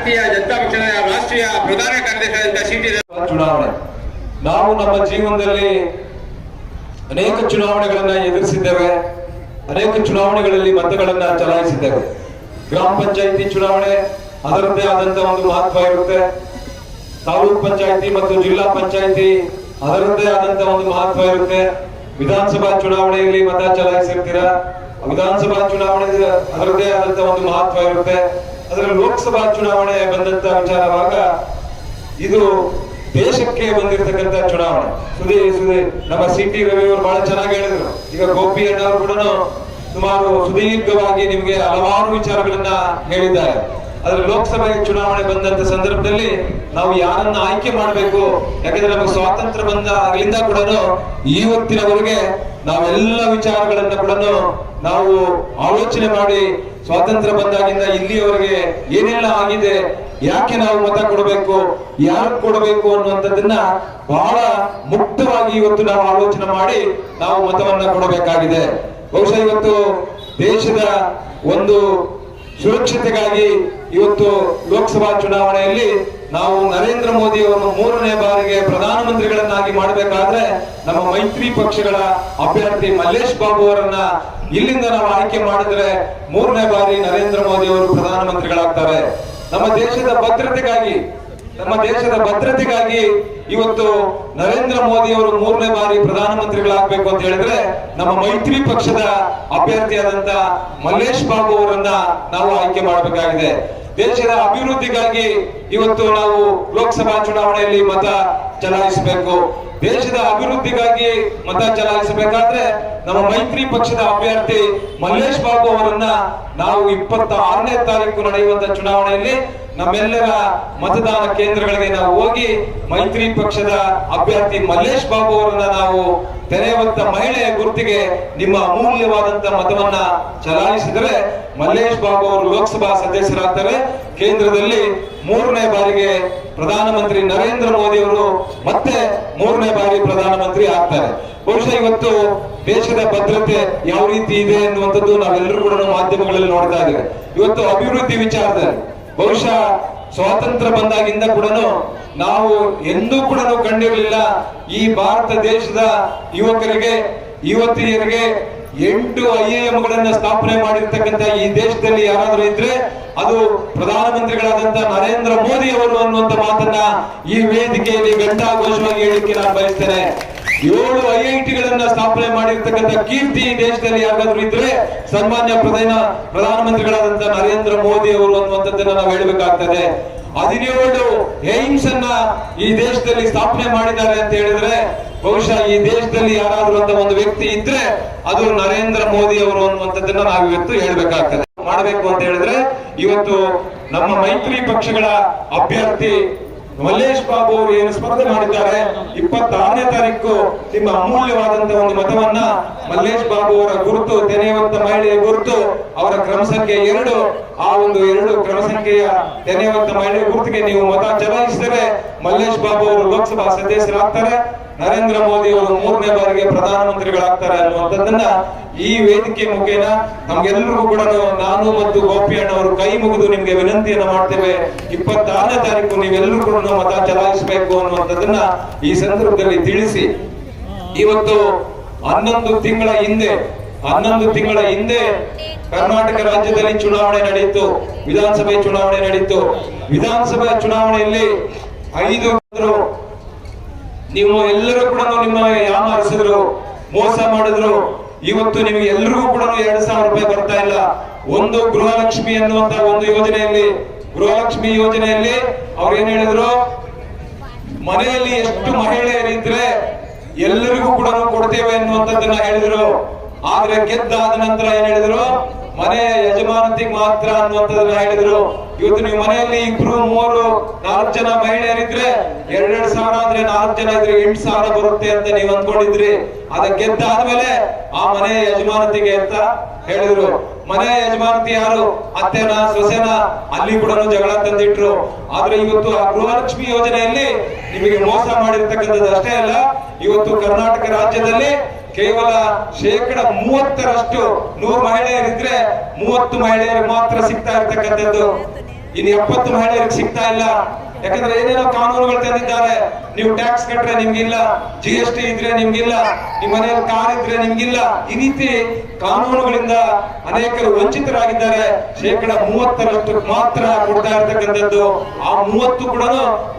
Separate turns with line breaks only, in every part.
ಭಾರತೀಯ ಜನತಾ ಪಕ್ಷದ ರಾಷ್ಟ್ರೀಯ ಪ್ರಧಾನ ಕಾರ್ಯದರ್ಶಿ
ಚುನಾವಣೆ. ನಾವು ನಮ್ಮ ಜೀವನದಲ್ಲಿ ಅನೇಕ ಚುನಾವಣೆಗಳನ್ನ ಎದುರಿಸಿದ್ದೇವೆ. ಅನೇಕ ಚುನಾವಣೆಗಳಲ್ಲಿ ಮತಗಳನ್ನ ಚಲಾಯಿಸಿದ್ದೇವೆ. ಗ್ರಾಮ ಪಂಚಾಯಿತಿ ಚುನಾವಣೆ, ಅದರದ್ದೇ ಆದಂತ ಒಂದು ಮಹತ್ವ ಇರುತ್ತೆ. ತಾಲೂಕ್ ಪಂಚಾಯಿತಿ ಮತ್ತು ಜಿಲ್ಲಾ ಪಂಚಾಯಿತಿ ಅದರದ್ದೇ ಆದಂತ ಒಂದು ಮಹತ್ವ ಇರುತ್ತೆ. ವಿಧಾನಸಭಾ ಚುನಾವಣೆಯಲ್ಲಿ ಮತ ಚಲಾಯಿಸಿರ್ತೀರಾ? ವಿಧಾನಸಭಾ ಚುನಾವಣೆ ಅದರದ್ದೇ ಆದಂತ ಒಂದು ಮಹತ್ವ ಇರುತ್ತೆ. ಅದರಲ್ಲಿ ಲೋಕಸಭಾ ಚುನಾವಣೆ ಬಂದಂತ ವಿಚಾರವಾಗ ಇದು ದೇಶಕ್ಕೆ ಬಂದಿರತಕ್ಕಂತ ಚುನಾವಣೆ. ಸುದಿ ಸುದಿ ನಮ್ಮ ಸಿ ಟಿ ರವಿ ಅವರು ಬಹಳ ಚೆನ್ನಾಗಿ ಹೇಳಿದ್ರು. ಈಗ ಗೋಪಿ ಅಣ್ಣವರು ಕೂಡ ಸುಮಾರು ಸುದೀರ್ಘವಾಗಿ ನಿಮಗೆ ಹಲವಾರು ವಿಚಾರಗಳನ್ನ ಹೇಳಿದ್ದಾರೆ. ಆದ್ರೆ ಲೋಕಸಭೆ ಚುನಾವಣೆ ಬಂದಂತ ಸಂದರ್ಭದಲ್ಲಿ ನಾವು ಯಾರನ್ನ ಆಯ್ಕೆ ಮಾಡಬೇಕು? ಯಾಕಂದ್ರೆ ನಮಗೆ ಸ್ವಾತಂತ್ರ್ಯ ಬಂದ ಆಗ್ಲಿಂದ ಕೂಡ ಇವತ್ತಿನವರೆಗೆ ನಾವೆಲ್ಲ ವಿಚಾರಗಳನ್ನ ಕೂಡ ನಾವು ಆಲೋಚನೆ ಮಾಡಿ ಸ್ವಾತಂತ್ರ್ಯ ಬಂದಾಗಿಂದ ಇಲ್ಲಿಯವರೆಗೆ ಏನೆಲ್ಲ ಆಗಿದೆ? ಯಾಕೆ ನಾವು ಮತ ಕೊಡಬೇಕು? ಯಾರು ಕೊಡಬೇಕು ಅನ್ನುವಂಥದ್ದನ್ನ ಬಹಳ ಮುಕ್ತವಾಗಿ ಇವತ್ತು ನಾವು ಆಲೋಚನೆ ಮಾಡಿ ನಾವು ಮತವನ್ನ ಕೊಡಬೇಕಾಗಿದೆ. ಬಹುಶಃ ಇವತ್ತು ದೇಶದ ಒಂದು ಸುರಕ್ಷತೆಗಾಗಿ ಇವತ್ತು ಲೋಕಸಭಾ ಚುನಾವಣೆಯಲ್ಲಿ ನಾವು ನರೇಂದ್ರ ಮೋದಿ ಅವರನ್ನು ಮೂರನೇ ಬಾರಿಗೆ ಪ್ರಧಾನಮಂತ್ರಿಗಳನ್ನಾಗಿ ಮಾಡಬೇಕಾದ್ರೆ ನಮ್ಮ ಮೈತ್ರಿ ಪಕ್ಷಗಳ ಅಭ್ಯರ್ಥಿ ಮಲ್ಲೇಶ್ ಬಾಬು ಅವರನ್ನ ಇಲ್ಲಿಂದ ನಾವು ಆಯ್ಕೆ ಮಾಡಿದ್ರೆ ಮೂರನೇ ಬಾರಿ ನರೇಂದ್ರ ಮೋದಿ ಅವರು ಪ್ರಧಾನಮಂತ್ರಿಗಳಾಗ್ತಾರೆ. ನಮ್ಮ ದೇಶದ ಭದ್ರತೆಗಾಗಿ, ನಮ್ಮ ದೇಶದ ಭದ್ರತೆಗಾಗಿ ಇವತ್ತು ನರೇಂದ್ರ ಮೋದಿ ಅವರು ಮೂರನೇ ಬಾರಿ ಪ್ರಧಾನಮಂತ್ರಿಗಳಾಗಬೇಕು ಅಂತ ಹೇಳಿದ್ರೆ ನಮ್ಮ ಮೈತ್ರಿ ಪಕ್ಷದ ಅಭ್ಯರ್ಥಿಯಾದಂತ ಮಲ್ಲೇಶ್ ಬಾಬು ಅವರನ್ನ ನಾವು ಆಯ್ಕೆ ಮಾಡಬೇಕಾಗಿದೆ. ದೇಶದ ಅಭಿವೃದ್ಧಿಗಾಗಿ ಇವತ್ತು ನಾವು ಲೋಕಸಭಾ ಚುನಾವಣೆಯಲ್ಲಿ ಮತ ಚಲಾಯಿಸಬೇಕು. ದೇಶದ ಅಭಿವೃದ್ಧಿಗಾಗಿ ಮತ ಚಲಾಯಿಸಬೇಕಾದ್ರೆ ನಮ್ಮ ಮೈತ್ರಿ ಪಕ್ಷದ ಅಭ್ಯರ್ಥಿ ಮಲ್ಲೇಶ್ ಬಾಬು ಅವರನ್ನ ನಾವು ಇಪ್ಪತ್ತ ಆರನೇ ತಾರೀಕು ನಡೆಯುವಂತ ಚುನಾವಣೆಯಲ್ಲಿ ನಮ್ಮೆಲ್ಲರ ಮತದಾನ ಕೇಂದ್ರಗಳಿಗೆ ನಾವು ಹೋಗಿ ಮೈತ್ರಿ ಪಕ್ಷದ ಅಭ್ಯರ್ಥಿ ಮಲ್ಲೇಶ್ ಬಾಬು ಅವರನ್ನ ನಾವು ತೆರೆಯುವಂತ ಮಹಿಳೆಯ ಗುರುತಿಗೆ ನಿಮ್ಮ ಅಮೂಲ್ಯವಾದಂತ ಮತವನ್ನ ಚಲಾಯಿಸಿದರೆ ಮಲ್ಲೇಶ್ ಬಾಬು ಅವರು ಲೋಕಸಭಾ ಸದಸ್ಯರಾಗ್ತಾರೆ. ಕೇಂದ್ರದಲ್ಲಿ ಮೂರನೇ ಬಾರಿಗೆ ಪ್ರಧಾನಮಂತ್ರಿ ನರೇಂದ್ರ ಮೋದಿ ಅವರು ಮತ್ತೆ ಮೂರನೇ ಬಾರಿ ಪ್ರಧಾನಮಂತ್ರಿ ಆಗ್ತಾರೆ. ಬಹುಶಃ ಇವತ್ತು ದೇಶದ ಭದ್ರತೆ ಯಾವ ರೀತಿ ಇದೆ ಅನ್ನುವಂಥದ್ದು ನಾವೆಲ್ಲರೂ ಕೂಡ ಮಾಧ್ಯಮಗಳಲ್ಲಿ ನೋಡ್ತಾ ಇದ್ದೇವೆ. ಇವತ್ತು ಅಭಿವೃದ್ಧಿ ವಿಚಾರದಲ್ಲಿ ಬಹುಶಃ ಸ್ವಾತಂತ್ರ್ಯ ಬಂದಾಗಿಂದ ಕೂಡ ನಾವು ಎಂದೂ ಕೂಡ ಕಂಡಿರಲಿಲ್ಲ. ಈ ಭಾರತ ದೇಶದ ಯುವಕರಿಗೆ, ಯುವತಿಯರಿಗೆ ಎಂಟು ಐ ಗಳನ್ನ ಸ್ಥಾಪನೆ ಮಾಡಿರ್ತಕ್ಕಂಥ ಈ ದೇಶದಲ್ಲಿ ಯಾರಾದ್ರೂ ಇದ್ರೆ ಅದು ಪ್ರಧಾನಮಂತ್ರಿಗಳಾದಂತ ನರೇಂದ್ರ ಮೋದಿ ಅವರು ಅನ್ನುವಂತ ಮಾತನ್ನ ಈ ವೇದಿಕೆಯಲ್ಲಿ ಘಂಟಾಘೋಷವಾಗಿ ಹೇಳಿಕೆ ನಾನು ಬಯಸ್ತೇನೆ. ಏಳು ಐ ಐ ಟಿಗಳನ್ನ ಸ್ಥಾಪನೆ ಮಾಡಿರ್ತಕ್ಕಂಥ ಕೀರ್ತಿ ಈ ದೇಶದಲ್ಲಿ ಯಾರಾದ್ರೂ ಇದ್ರೆ ಸನ್ಮಾನ್ಯ ಪ್ರಧಾನ ಪ್ರಧಾನಮಂತ್ರಿಗಳಾದಂತ ನರೇಂದ್ರ ಮೋದಿ ಅವರು ಅನ್ನುವಂಥದ್ದನ್ನ ನಾವು ಹೇಳಬೇಕಾಗ್ತದೆ. ಹದಿನೇಳು ಏಮ್ಸ್ ಅನ್ನ ಈ ದೇಶದಲ್ಲಿ ಸ್ಥಾಪನೆ ಮಾಡಿದ್ದಾರೆ ಅಂತ ಹೇಳಿದ್ರೆ ಬಹುಶಃ ಈ ದೇಶದಲ್ಲಿ ಯಾರಾದ್ರೂ ಅಂತ ಒಂದು ವ್ಯಕ್ತಿ ಇದ್ರೆ ಅದು ನರೇಂದ್ರ ಮೋದಿ ಅವರು ಅನ್ನುವಂಥದ್ದನ್ನ ನಾವು ಇವತ್ತು ಹೇಳ್ಬೇಕಾಗ್ತದೆ. ಮಾಡಬೇಕು ಅಂತ ಹೇಳಿದ್ರೆ ಇವತ್ತು ನಮ್ಮ ಮೈತ್ರಿ ಪಕ್ಷಗಳ ಅಭ್ಯರ್ಥಿ ಮಲ್ಲೇಶ್ ಬಾಬು ಅವರು ಏನು ಸ್ಪರ್ಧೆ ಮಾಡಿದ್ದಾರೆ, ಇಪ್ಪತ್ತಾರನೇ ತಾರೀಕು ನಿಮ್ಮ ಅಮೂಲ್ಯವಾದಂತಹ ಒಂದು ಮತವನ್ನ ಮಲ್ಲೇಶ್ ಬಾಬು ಅವರ ಗುರುತು, ತೆನೆಯುವಂತ ಮಹಿಳೆಯ ಗುರುತು, ಅವರ ಕ್ರಮ ಸಂಖ್ಯೆ ಎರಡು, ಆ ಒಂದು ಎರಡು ಕ್ರಮ ಸಂಖ್ಯೆಯ ತೆನೆಯುವಂತ ಮಹಿಳೆಯ ಗುರುತಿಗೆ ನೀವು ಮತ ಚಲಾಯಿಸಿದರೆ ಮಲ್ಲೇಶ್ ಬಾಬು ಅವರು ಲೋಕಸಭಾ ಸದಸ್ಯರಾಗ್ತಾರೆ. ನರೇಂದ್ರ ಮೋದಿ ಅವರು ಮೂರನೇ ಬಾರಿಗೆ ಪ್ರಧಾನಮಂತ್ರಿಗಳಾಗ್ತಾರೆ ಅನ್ನುವಂಥದ್ದನ್ನ ಈ ವೇದಿಕೆ ಮುಖೇನ ನಮ್ಗೆಲ್ಲರಿಗೂ ಕೂಡ ನಾನು ಮತ್ತು ಗೋಪಿ ಅಣ್ಣವರು ಕೈ ಮುಗಿದು ನಿಮ್ಗೆ ವಿನಂತಿಯನ್ನ ಮಾಡ್ತೇವೆ. ಇಪ್ಪತ್ತಾರನೇ ತಾರೀಕು ನೀವೆಲ್ಲರೂ ಕೂಡ ಮತ ಚಲಾಯಿಸಬೇಕು ಅನ್ನುವಂಥದ್ದನ್ನ ಈ ಸಂದರ್ಭದಲ್ಲಿ ತಿಳಿಸಿ. ಇವತ್ತು ಹನ್ನೊಂದು ತಿಂಗಳ ಹಿಂದೆ ಹನ್ನೊಂದು ತಿಂಗಳ ಹಿಂದೆ ಕರ್ನಾಟಕ ರಾಜ್ಯದಲ್ಲಿ ಚುನಾವಣೆ ನಡೆಯಿತು ವಿಧಾನಸಭೆ ಚುನಾವಣೆ ನಡೆಯಿತು ವಿಧಾನಸಭೆ ಚುನಾವಣೆಯಲ್ಲಿ ಐದು ನೀವು ಎಲ್ಲರೂ ಕೂಡ ನಿಮ್ಮ ಯಾಮಾರಿಸಿದ್ರು ಮೋಸ ಮಾಡಿದ್ರು, ಇವತ್ತು ನಿಮಗೆ ಎಲ್ಲರಿಗೂ ಕೂಡ ಎರಡ್ ಸಾವಿರ ರೂಪಾಯಿ ಬರ್ತಾ ಇಲ್ಲ. ಒಂದು ಗೃಹಲಕ್ಷ್ಮಿ ಅನ್ನುವಂತ ಒಂದು ಯೋಜನೆಯಲ್ಲಿ, ಗೃಹಲಕ್ಷ್ಮಿ ಯೋಜನೆಯಲ್ಲಿ ಅವ್ರು ಏನ್ ಹೇಳಿದ್ರು? ಮನೆಯಲ್ಲಿ ಎಷ್ಟು ಮಹಿಳೆಯರಿದ್ರೆ ಎಲ್ಲರಿಗೂ ಕೂಡ ಕೊಡ್ತೇವೆ ಅನ್ನುವಂಥದ್ದನ್ನ ಹೇಳಿದ್ರು. ಆದ್ರೆ ಗೆದ್ದಾದ ನಂತರ ಏನ್ ಹೇಳಿದ್ರು? ಮನೆಯ ಯಜಮಾನತಿಗೆ ಮಾತ್ರ ಅನ್ನುವಂಥದ್ದನ್ನ ಹೇಳಿದ್ರು. ಇವತ್ತು ನೀವು ಮನೆಯಲ್ಲಿ ಇಬ್ರು ಮೂರು ನಾಲ್ಕು ಜನ ಮಹಿಳೆಯರಿದ್ರೆ ಎರಡೆರಡು ಸಾವಿರ ಅಂದ್ರೆ ನಾಲ್ಕು ಜನ ಇದ್ರೆ ಎಂಟು ಸಾವಿರ ಬರುತ್ತೆ ಅಂತ ನೀವು ಅಂದ್ಕೊಂಡಿದ್ರಿ. ಅದ ಗೆದ್ದಾದ್ಮೇಲೆ ಆ ಮನೆಯ ಯಜಮಾನತಿಗೆ ಅಂತ ಹೇಳಿದ್ರು. ಮನೆ ಯಜಮಾನತಿ ಯಾರು? ಅತ್ತೆನ, ಸೊಸೆನ? ಅಲ್ಲಿ ಕೂಡ ಜಗಳ ತಂದಿಟ್ರು. ಆದ್ರೆ ಇವತ್ತು ಆ ಗೃಹಲಕ್ಷ್ಮಿ ಯೋಜನೆಯಲ್ಲಿ ನಿಮಗೆ ಮೋಸ ಮಾಡಿರ್ತಕ್ಕಂಥದ್ದು ಅಷ್ಟೇ ಅಲ್ಲ, ಇವತ್ತು ಕರ್ನಾಟಕ ರಾಜ್ಯದಲ್ಲಿ ಕೇವಲ ಶೇಕಡ ಮೂವತ್ತರಷ್ಟು ನೂರು ಮಹಿಳೆಯರಿದ್ರೆ ಮೂವತ್ತು ಮಹಿಳೆಯರಿಗೆ ಮಾತ್ರ ಸಿಗ್ತಾ ಇರ್ತಕ್ಕಂಥದ್ದು. ಇನ್ನು ಎಪ್ಪತ್ತು ಮಹಿಳೆಯರಿಗೆ ಸಿಗ್ತಾ ಇಲ್ಲ. ಯಾಕಂದ್ರೆ ಏನೇನೋ ಕಾನೂನುಗಳು ತಂದಿದ್ದಾರೆ. ನೀವು ಟ್ಯಾಕ್ಸ್ ಕಟ್ಟರೆ ನಿಮ್ಗಿಲ್ಲ ಜಿ ಎಸ್ ಟಿ ಇದ್ರೆ ನಿಮ್ಗಿಲ್ಲ, ನಿಮ್ಮ ಮನೆಯಲ್ಲಿ ಕಾರ್ ಇದ್ರೆ ನಿಮ್ಗಿಲ್ಲ. ಈ ರೀತಿ ಕಾನೂನುಗಳಿಂದ ಅನೇಕರು ವಂಚಿತರಾಗಿದ್ದಾರೆ. ಶೇಕಡ ಮೂವತ್ತರಷ್ಟು ಮಾತ್ರ ಕೊಡ್ತಾ ಇರ್ತಕ್ಕಂಥದ್ದು. ಆ ಮೂವತ್ತು ಕೂಡ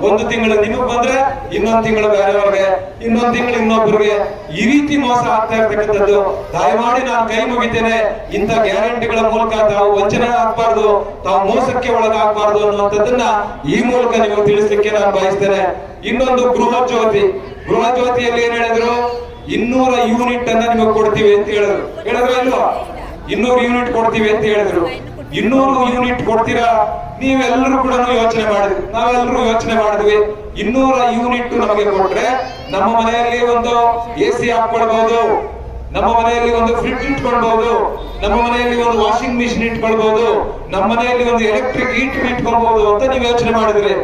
ಒಂದು ತಿಂಗಳು ನಿಮಗ್ ಬಂದ್ರೆ ಇನ್ನೊಂದು ತಿಂಗಳು ಬೇರೆಯವ್ರಿಗೆ, ಇನ್ನೊಂದು ತಿಂಗಳು ಇನ್ನೊಬ್ಬರಿಗೆ ಈ ರೀತಿ ಮೋಸ ಆಗ್ತಾ ಇರ್ತಕ್ಕಂಥದ್ದು. ದಯಮಾಡಿ ನಾನು ಕೈ ಮುಗಿತೇನೆ. ಇಂಥ ಗ್ಯಾರಂಟಿಗಳ ಮೂಲಕ ತಾವು ವಂಚನೆ ಆಗ್ಬಾರ್ದು, ತಾವು ಮೋಸಕ್ಕೆ ಒಳಗಾಗಬಾರ್ದು ಅನ್ನುವಂಥದ್ದನ್ನ ಈ ಮೂಲಕ ನಿಮಗೆ ತಿಳಿಸಲಿಕ್ಕೆ ನಾನು ಬಯಸ್ತೇನೆ. ಇನ್ನೊಂದು ಗೃಹ ಜ್ಯೋತಿ. ಗೃಹ ಜ್ಯೋತಿಯಲ್ಲಿ ಏನ್ ಹೇಳಿದ್ರು? ಇನ್ನೂರ ಯೂನಿಟ್ ಅನ್ನ ನಿಮಗೆ ಕೊಡ್ತೀವಿ ಅಂತ ಹೇಳಿದ್ರು. ಹೇಳಿದ್ರು ಇಲ್ವಾ? ಇನ್ನೂರು ಯೂನಿಟ್ ಕೊಡ್ತೀವಿ ಅಂತ ಹೇಳಿದ್ರು. ಇನ್ನೂರು ಯೂನಿಟ್ ಕೊಡ್ತೀರಾ? ನೀವೆಲ್ಲರೂ ಕೂಡ ಯೋಚನೆ ಮಾಡಿದ್ವಿ ನಾವೆಲ್ಲರೂ ಯೋಚನೆ ಮಾಡಿದ್ವಿ. ಇನ್ನೂರ ಯೂನಿಟ್ ನಮಗೆ ಕೊಟ್ರೆ ನಮ್ಮ ಮನೆಯಲ್ಲಿ ಒಂದು ಎ ಸಿ ಹಾಕೊಳ್ಬಹುದು ನಮ್ಮ ಮನೆಯಲ್ಲಿ ಒಂದು ಫ್ರಿಡ್ಜ್ ಇಟ್ಕೊಳ್ಬಹುದು ನಮ್ಮ ಮನೆಯಲ್ಲಿ ಒಂದು ವಾಷಿಂಗ್ ಮಿಷಿನ್ ಇಟ್ಕೊಳ್ಬಹುದು ನಮ್ಮ ಮನೆಯಲ್ಲಿ ಒಂದು ಎಲೆಕ್ಟ್ರಿಕ್ ಹೀಟರ್ ಇಟ್ಕೊಳ್ಬಹುದು ಅಂತ ನೀವು ಯೋಚನೆ ಮಾಡಿದ್ರಿ.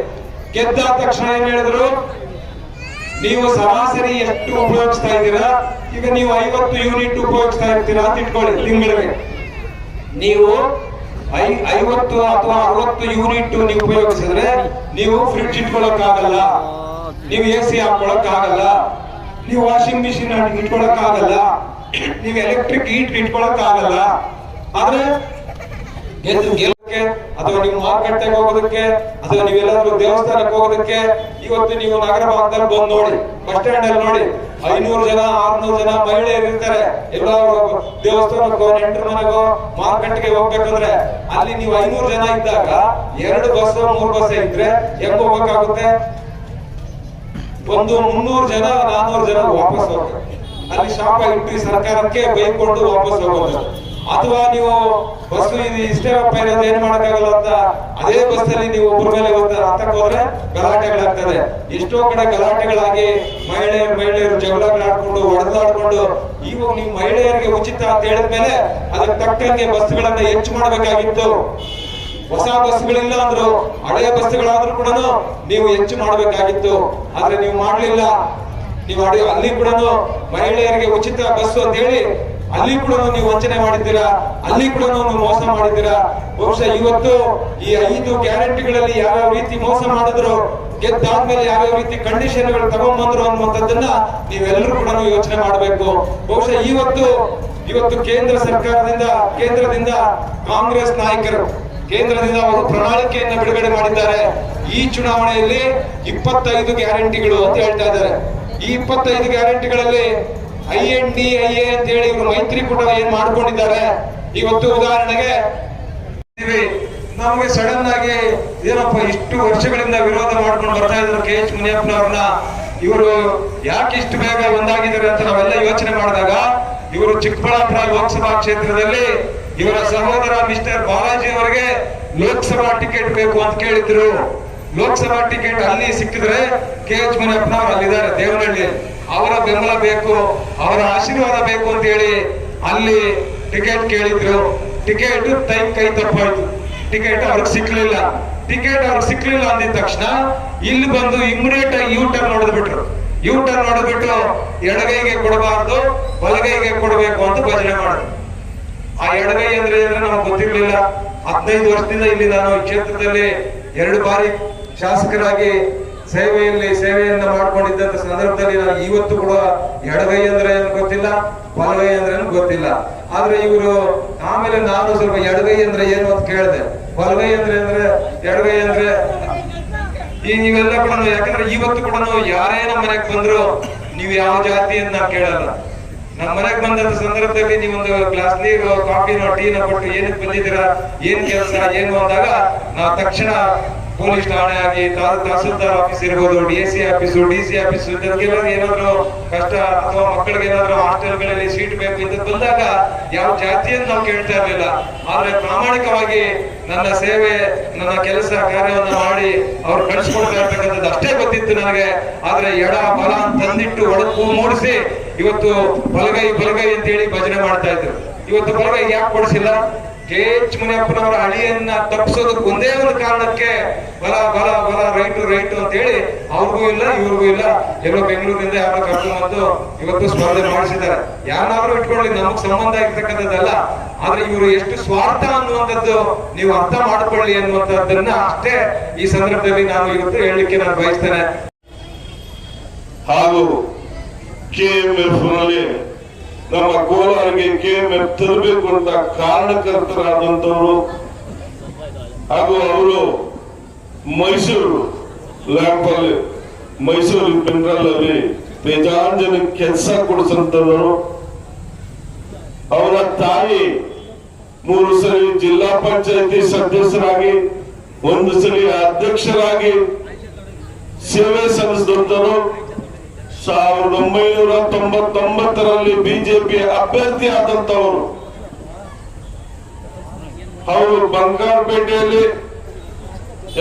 ಗೆದ್ದ ತಕ್ಷಣ ಏನ್ ಹೇಳಿದ್ರು? ನೀವು ಸರಾಸರಿ ಎಷ್ಟು ಉಪಯೋಗಿಸ್ತಾ ಇದ್ದೀರಾ? ಈಗ ನೀವು ಐವತ್ತು ಯೂನಿಟ್ ಉಪಯೋಗಿಸ್ತಾ ಇರ್ತೀರಾ ಅಂತ ಇಟ್ಕೊಳ್ಳಿ, ತಿಂಗಳಿಗೆ. ನೀವು ಐ, ಐವತ್ತು ಅಥವಾ ಅರವತ್ತು ಯೂನಿಟ್ ನೀವು ಉಪಯೋಗಿಸಿದ್ರೆ ನೀವು ಫ್ರಿಡ್ಜ್ ಇಟ್ಕೊಳಕ್ ಆಗಲ್ಲ ನೀವು ಎ ಸಿ ಹಾಕೊಳಕ್ ಆಗಲ್ಲ ನೀವು ವಾಷಿಂಗ್ ಮಿಷಿನ್ ಇಟ್ಕೊಳಕ್ ಆಗಲ್ಲ ನೀವು ಎಲೆಕ್ಟ್ರಿಕ್ ಹೀಟ್ ಇಟ್ಕೊಳಕ್ ಆಗಲ್ಲ ಆದ್ರೆ ಅಥವಾ ನೀವು ಮಾರುಕಟ್ಟೆಗೆ ಹೋಗೋದಕ್ಕೆ, ಅಥವಾ ನೀವೆಲ್ಲಾದ್ರೂ ದೇವಸ್ಥಾನಕ್ಕೆ ಹೋಗೋದಕ್ಕೆ, ಇವತ್ತು ನೀವು ನಗರ ಭಾಗದಲ್ಲಿ ಬಂದು ನೋಡಿ, ಬಸ್ ಸ್ಟ್ಯಾಂಡ್ ಅಲ್ಲಿ ನೋಡಿ, ಐನೂರು ಜನ, ಆರ್ನೂರು ಜನ ಮಹಿಳೆಯರು ಇರ್ತಾರೆ. ಎಲ್ಲ ದೇವಸ್ಥಾನಕ್ಕೋ ನೆಂಟರ ಮನೆಗೋ ಮಾರುಕಟ್ಟೆಗೆ ಹೋಗ್ಬೇಕಂದ್ರೆ ಅಲ್ಲಿ ನೀವು ಐನೂರು ಜನ ಇದ್ದಾಗ ಎರಡು ಬಸ್, ಮೂರು ಬಸ್ ಇದ್ರೆ ಹೆಂಗ್ ಹೋಗ್ಬೇಕಾಗುತ್ತೆ? ಒಂದು ಮುನ್ನೂರು ಜನ ನಾನ್ನೂರು ಜನ ವಾಪಸ್ ಹೋಗ್ತಾರೆ ಅಲ್ಲಿ ಶಾಪ ಇಟ್ಟು ಸರ್ಕಾರಕ್ಕೆ ಬೈಕೊಂಡು ವಾಪಸ್ ಹೋಗೋದು ಅಥವಾ ನೀವು ಬಸ್ ಇದು ಇಷ್ಟೇನಪ್ಪ ಇರೋದು ಏನ್ ಮಾಡಕ್ಕಾಗಲ್ಲ ಅಂತ ಅದೇ ಬಸ್ ಅಲ್ಲಿ ನೀವು ಒಬ್ಬರ ಮೇಲೆ ಹೋಗ್ತಾರೆ ಹತ್ತಕ್ಕೆ ಹೋದ್ರೆ ಗಲಾಟೆಗಳಾಗ್ತದೆ. ಎಷ್ಟೋ ಕಡೆ ಗಲಾಟೆಗಳಾಗಿ ಮಹಿಳೆ ಮಹಿಳೆಯರು ಜಗಳಗಳಾಡ್ಕೊಂಡು ಹೊಡೆದಾಡ್ಕೊಂಡು ಇವಾಗ ನೀವು ಮಹಿಳೆಯರಿಗೆ ಉಚಿತ ಅಂತ ಹೇಳಿದ್ಮೇಲೆ ಅದಕ್ಕೆ ತಕ್ಕಂಗೆ ಬಸ್ಗಳನ್ನ ಹೆಚ್ಚು ಮಾಡಬೇಕಾಗಿತ್ತು. ಹೊಸ ಬಸ್ಗಳಿಲ್ಲ ಅಂದ್ರು ಹಳೆಯ ಬಸ್ಗಳಾದ್ರೂ ಕೂಡ ನೀವು ಹೆಚ್ಚು ಮಾಡಬೇಕಾಗಿತ್ತು. ಆದ್ರೆ ನೀವು ಮಾಡಲಿಲ್ಲ. ನೀವು ಅಲ್ಲಿ ಕೂಡ ಮಹಿಳೆಯರಿಗೆ ಉಚಿತ ಬಸ್ ಅಂತ ಹೇಳಿ ಅಲ್ಲಿ ಕೂಡ ನೀವು ವಂಚನೆ ಮಾಡಿದ್ದೀರಾ? ಅಲ್ಲಿ ಕೂಡ ಮೋಸ ಮಾಡಿದ್ದೀರಾ? ಬಹುಶಃ ಇವತ್ತು ಈ ಐದು ಗ್ಯಾರಂಟಿಗಳಲ್ಲಿ ಯಾವ್ಯಾವ ರೀತಿ ಮೋಸ ಮಾಡಿದ್ರು, ಗೆದ್ದಾದ್ಮೇಲೆ ಯಾವ್ಯಾವ ರೀತಿ ಕಂಡೀಷನ್ಗಳು ತಗೊಂಡ್ಬಂದ್ರು ಅನ್ನುವಂಥದ್ದನ್ನ ನೀವೆಲ್ಲರೂ ಕೂಡ ಯೋಚನೆ ಮಾಡಬೇಕು. ಬಹುಶಃ ಇವತ್ತು ಇವತ್ತು ಕೇಂದ್ರ ಸರ್ಕಾರದಿಂದ, ಕೇಂದ್ರದಿಂದ ಕಾಂಗ್ರೆಸ್ ನಾಯಕರು, ಕೇಂದ್ರದಿಂದ ಅವರು ಪ್ರಣಾಳಿಕೆಯನ್ನು ಬಿಡುಗಡೆ ಮಾಡಿದ್ದಾರೆ. ಈ ಚುನಾವಣೆಯಲ್ಲಿ ಇಪ್ಪತ್ತೈದು ಗ್ಯಾರಂಟಿಗಳು ಅಂತ ಹೇಳ್ತಾ ಇದ್ದಾರೆ. ಈ ಇಪ್ಪತ್ತೈದು ಗ್ಯಾರಂಟಿಗಳಲ್ಲಿ I N D I A ಅಂತ ಹೇಳಿ ಇವರು ಮೈತ್ರಿಕೂಟ ಏನ್ ಮಾಡ್ಕೊಂಡಿದ್ದಾರೆ? ಇವತ್ತು ಉದಾಹರಣೆಗೆ. ನಮಗೆ ಸಡನ್ ಆಗಿ ಏನಪ್ಪ, ಇಷ್ಟು ವರ್ಷಗಳಿಂದ ವಿರೋಧ ಮಾಡ್ಕೊಂಡು ಬರ್ತಾ ಇದ್ರು ಕೆ ಎಚ್ ಮುನಿಯಪ್ಪನವ್ರನ್ನ ಇವರು ಯಾಕೆ ಇಷ್ಟು ಬೇಗ ಒಂದಾಗಿದ್ದಾರೆ ಅಂತ ನಾವೆಲ್ಲ ಯೋಚನೆ ಮಾಡಿದಾಗ, ಇವರು ಚಿಕ್ಕಬಳ್ಳಾಪುರ ಲೋಕಸಭಾ ಕ್ಷೇತ್ರದಲ್ಲಿ ಇವರ ಸಹೋದರ ಮಿಸ್ಟರ್ ಬಾಲಾಜಿ ಅವರಿಗೆ ಲೋಕಸಭಾ ಟಿಕೆಟ್ ಬೇಕು ಅಂತ ಕೇಳಿದ್ರು. ಲೋಕಸಭಾ ಟಿಕೆಟ್ ಅಲ್ಲಿ ಸಿಕ್ಕಿದ್ರೆ ಕೆ ಎಚ್ ಮುನಿಯಪ್ಪನವ್ರು ಅಲ್ಲಿದ್ದಾರೆ ದೇವನಹಳ್ಳಿ ಅವರ ಬೆಂಬಲ ಬೇಕು, ಅವರ ಆಶೀರ್ವಾದ ಬೇಕು ಅಂತ ಹೇಳಿ ಅಲ್ಲಿ ಟಿಕೆಟ್ ಕೇಳಿದ್ರು. ಟಿಕೆಟ್ ಟೈಮ್ ಕೈ ತಪ್ಪಾಯ್ತು. ಟಿಕೆಟ್ ಅವ್ರಿಗೆ ಸಿಕ್ಲಿಲ್ಲ. ಟಿಕೆಟ್ ಅವ್ರಿಗೆ ಸಿಕ್ಲಿಲ್ಲ ಅಂದಿದ ತಕ್ಷಣ ಇಲ್ಲಿ ಬಂದು ಇಮ್ಮಿಡಿಯೇಟ್ ಆಗಿ ಯೂ ಟರ್ನ್ ಹೊಡೆದ್ಬಿಟ್ರು ಯೂ ಟರ್ನ್ ಹೊಡೆದ್ಬಿಟ್ಟು ಎಡಗೈಗೆ ಕೊಡಬಾರ್ದು, ಬಲಗೈಗೆ ಕೊಡಬೇಕು ಅಂತ ಭಜನೆ ಮಾಡಿದ್ರು. ಆ ಎಡಗೈ ಅಂದ್ರೆ ಏನಂದ್ರೆ ನಮ್ಗೆ ಗೊತ್ತಿರ್ಲಿಲ್ಲ. ಹದಿನೈದು ವರ್ಷದಿಂದ ಇಲ್ಲಿ ನಾನು ಈ ಕ್ಷೇತ್ರದಲ್ಲಿ ಎರಡು ಬಾರಿ ಶಾಸಕರಾಗಿ ಸೇವೆಯಲ್ಲಿ ಸೇವೆಯನ್ನ ಮಾಡ್ಕೊಂಡಿದ್ದಂತ ಸಂದರ್ಭದಲ್ಲಿ ನಾನು ಇವತ್ತು ಕೂಡ ಎಡಗೈ ಅಂದ್ರೆ ಏನು ಗೊತ್ತಿಲ್ಲ, ಬಲಗೈ ಅಂದ್ರೆ ಏನು ಗೊತ್ತಿಲ್ಲ. ಆದ್ರೆ ಇವರು ಆಮೇಲೆ ನಾನು ಸ್ವಲ್ಪ ಎಡಗೈ ಅಂದ್ರೆ ಏನು ಅಂತ ಕೇಳಿದೆ. ಬಲಗೈ ಅಂದ್ರೆ ಅಂದ್ರೆ ಎಡಗೈ ಅಂದ್ರೆ ಈ ನೀವೆಲ್ಲ ಕೂಡ ಯಾಕಂದ್ರೆ ಇವತ್ತು ಕೂಡ ಯಾರೇ ನಮ್ಮ ಮನೆಗೆ ಬಂದ್ರು ನೀವು ಯಾವ ಜಾತಿ ಅಂತ ನಾನು ಕೇಳಲ್ಲ. ನಮ್ಮ ಮನೆಗೆ ಬಂದಂತ ಸಂದರ್ಭದಲ್ಲಿ ನೀವೊಂದು ಗ್ಲಾಸ್ ನೀರು ಕಾಫಿನೋ ಟೀನ ಕೊಟ್ಟು ಏನಕ್ಕೆ ಬಂದಿದ್ದೀರಾ, ಏನ್ ಕೆಲಸ, ಏನು ಅಂದಾಗ ನಾವು ತಕ್ಷಣ ಪೊಲೀಸ್ ಠಾಣೆ ಆಗಿ ತಹಸೀಲ್ದಾರ್ ಆಫೀಸ್ ಇರ್ಬೋದು D S C office D C office ಏನಾದ್ರು ಕಷ್ಟ ಅಥವಾ ಮಕ್ಕಳಿಗೆ ಏನಾದ್ರು ಹಾಸ್ಟೆಲ್ಗಳಲ್ಲಿ ಸೀಟ್ ಬೇಕು ಅಂತ ಬಂದಾಗ ಯಾವ ಜಾತಿಯನ್ನು ನಾವು ಕೇಳ್ತಾ ಇರಲಿಲ್ಲ. ಆದ್ರೆ ಪ್ರಾಮಾಣಿಕವಾಗಿ ನನ್ನ ಸೇವೆ, ನನ್ನ ಕೆಲಸ, ಕಾರ್ಯವನ್ನು ಮಾಡಿ ಅವ್ರು ಕಳಿಸ್ಕೊಡ್ತಾ ಇರ್ತಕ್ಕಂಥದ್ದು ಅಷ್ಟೇ ಗೊತ್ತಿತ್ತು ನನಗೆ. ಆದ್ರೆ ಎಡ ಬಲ ತಂದಿಟ್ಟು ಒಡಕು ಮೂಡಿಸಿ ಇವತ್ತು ಬಲಗೈ ಬಲಗೈ ಅಂತೇಳಿ ಭಜನೆ ಮಾಡ್ತಾ ಇದ್ರು. ಇವತ್ತು ಬಲಗೈ ಯಾಕೆ ಕೊಡಿಸಿಲ್ಲ? ಕೆ ಎಚ್ ಮುನಿಯಪ್ಪನವರ ಅಳಿಯನ್ನ ತಪ್ಪಿಸೋದಕ್ಕೆ ಒಂದೇ ಒಂದು ಕಾರಣಕ್ಕೆ ಬಲ ಬಲ ಬಲ, ರೈಟು ರೈಟು ಅಂತ ಹೇಳಿ ಅವ್ರಿಗೂ ಇಲ್ಲ, ಇವ್ರಿಗೂ ಇಲ್ಲ. ಎಲ್ಲೋ ಬೆಂಗಳೂರಿನಿಂದ ಯಾರೋ ಕರ್ಕೊಂಡು ಬಂದು ಇವತ್ತು ಸ್ಪರ್ಧೆ ಮಾಡಿಸಿದ್ದಾರೆ. ಯಾರಾದ್ರೂ ಇಟ್ಕೊಳ್ಳಿ, ನಮಗ್ ಸಂಬಂಧ ಇರ್ತಕ್ಕಂಥದ್ದಲ್ಲ. ಆದ್ರೆ ಇವರು ಎಷ್ಟು ಸ್ವಾರ್ಥ ಅನ್ನುವಂಥದ್ದು ನೀವು ಅರ್ಥ ಮಾಡ್ಕೊಳ್ಳಿ ಅನ್ನುವಂಥದ್ದನ್ನ ಅಷ್ಟೇ ಈ ಸಂದರ್ಭದಲ್ಲಿ ನಾನು ಇವತ್ತು ಹೇಳಲಿಕ್ಕೆ ನಾನು ಬಯಸ್ತೇನೆ.
ಹಾಗೂ ನಮ್ಮ ಕೋಲಾರಿಗೆ ಕೆಎಂಎಫ್ ತರಬೇಕು ಅಂತ ಕಾರಣಕರ್ತರಾದಂತವರು ಹಾಗೂ ಅವರು ಮೈಸೂರು ಲ್ಯಾಂಪ್ ಅಲ್ಲಿ ಮೈಸೂರು ಮಿನರಲ್ ಅಲ್ಲಿ ಬೇಜಾನ್ ಕೆಲಸ ಕೊಡಿಸಂತವರು ಅವರ ತಾಯಿ ಮೂರು ಸರಿ ಜಿಲ್ಲಾ ಪಂಚಾಯತಿ ಸದಸ್ಯರಾಗಿ, ಒಂದು ಸರಿ ಅಧ್ಯಕ್ಷರಾಗಿ ಸೇವೆ ಸಲ್ಲಿಸಿದಂತರು ಸಾವಿರದ ಒಂಬೈನೂರ ತೊಂಬತ್ತೊಂಬತ್ತರಲ್ಲಿ ಬಿಜೆಪಿ ಅಭ್ಯರ್ಥಿ ಆದಂತವರು ಅವರು ಬಂಗಾರಪೇಟೆಯಲ್ಲಿ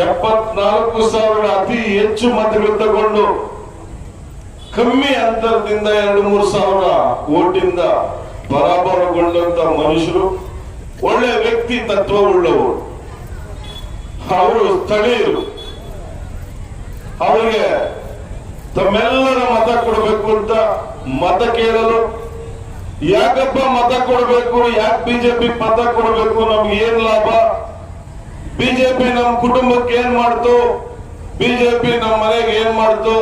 ಎಪ್ಪತ್ನಾಲ್ಕು ಸಾವಿರ ಅತಿ ಹೆಚ್ಚು ಮತಗಳು ಕಮ್ಮಿ ಅಂತರದಿಂದ ಎರಡು ಮೂರು ಸಾವಿರ ಓಟಿಂದ ಬರಾಬರಗೊಂಡಂತ ಮನುಷ್ಯರು, ಒಳ್ಳೆ ವ್ಯಕ್ತಿ ತತ್ವ ಉಳ್ಳವರು ಅವರು ಸ್ಥಳೀಯರು. ಅವರಿಗೆ ತಮ್ಮೆಲ್ಲರ ಮತ ಕೊಡಬೇಕು ಅಂತ ಮತ ಕೇಳಲು ಯಾಕಪ್ಪ ಮತ ಕೊಡಬೇಕು? ಯಾಕೆ ಬಿಜೆಪಿ ಮತ ಕೊಡಬೇಕು? ನಮ್ಗೆ ಏನ್ ಲಾಭ? ಬಿಜೆಪಿ ನಮ್ಮ ಕುಟುಂಬಕ್ಕೆ ಏನ್ ಮಾಡ್ತು? ಬಿಜೆಪಿ ನಮ್ಮ ಮನೆಗೆ ಏನ್ ಮಾಡ್ತು?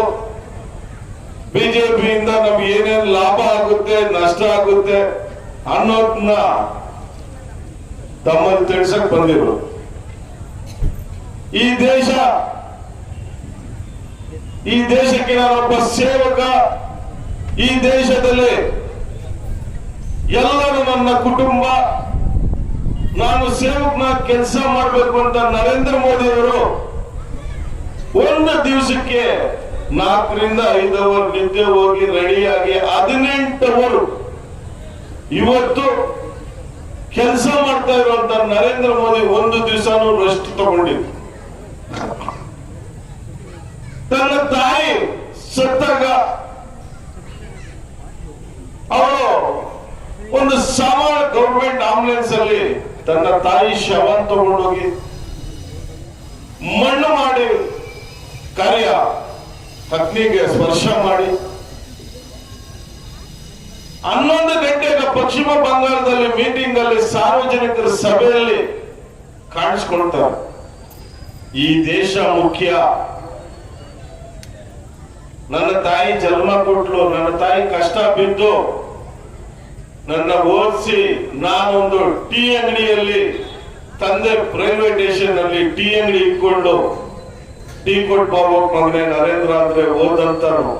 ಬಿಜೆಪಿಯಿಂದ ನಮ್ಗೆ ಏನೇನ್ ಲಾಭ ಆಗುತ್ತೆ, ನಷ್ಟ ಆಗುತ್ತೆ ಅನ್ನೋದನ್ನ ತಮ್ಮಲ್ಲಿ ತಿಳಿಸಕ್ ಬಂದಿರು ಈ ದೇಶ ಈ ದೇಶಕ್ಕೆ ನಾನೊಬ್ಬ ಸೇವಕ. ಈ ದೇಶದಲ್ಲಿ ಎಲ್ಲರೂ ನನ್ನ ಕುಟುಂಬ, ನಾನು ಸೇವಕನ ಕೆಲಸ ಮಾಡಬೇಕು ಅಂತ ನರೇಂದ್ರ ಮೋದಿ ಅವರು ಒಂದು ದಿವಸಕ್ಕೆ ನಾಲ್ಕರಿಂದ ಐದು ಅವರ್ ನಿದ್ದೆ ಹೋಗಿ ರೆಡಿಯಾಗಿ ಹದಿನೆಂಟು ಅವರು ಇವತ್ತು ಕೆಲಸ ಮಾಡ್ತಾ ಇರುವಂತ ನರೇಂದ್ರ ಮೋದಿ ಒಂದು ದಿವಸನೂ ರೆಸ್ಟ್ ತಗೊಂಡಿದ್ರು ತನ್ನ ತಾಯಿ ಸತ್ತಾಗ ಅವಳು ಒಂದು ಸಾಮಾನ್ಯ ಗೌರ್ಮೆಂಟ್ ಆಂಬುಲೆನ್ಸ್ ಅಲ್ಲಿ ತನ್ನ ತಾಯಿ ಶವ ತಗೊಂಡೋಗಿ ಮಣ್ಣು ಮಾಡಿ ಕರೆಯ ಅಗ್ನಿಗೆ ಸ್ಪರ್ಶ ಮಾಡಿ. ಹನ್ನೊಂದು ಗಂಟೆಗೆ ಪಶ್ಚಿಮ ಬಂಗಾಳದಲ್ಲಿ ಮೀಟಿಂಗ್ ಅಲ್ಲಿ ಸಾರ್ವಜನಿಕರ ಸಭೆಯಲ್ಲಿ ಕಾಣಿಸ್ಕೊಳ್ತಾರೆ. ಈ ದೇಶ ಮುಖ್ಯ. ನನ್ನ ತಾಯಿ ಜನ್ಮ ಕೊಟ್ಲು, ನನ್ನ ತಾಯಿ ಕಷ್ಟ ಬಿದ್ದು, ನನ್ನ ಓದಿಸಿ ನಾನೊಂದು ಟೀ ಅಂಗಡಿಯಲ್ಲಿ, ತಂದೆ ರೈಲ್ವೆ ಸ್ಟೇಷನ್ ಅಲ್ಲಿ ಟೀ ಅಂಗಡಿ ಇಟ್ಕೊಂಡು, ಟೀ ಕೊಟ್ಟು ಬಾಬೋಕ್ ಮಗನೇ ನರೇಂದ್ರ ಅಂದ್ರೆ ಓದಂತಾನು.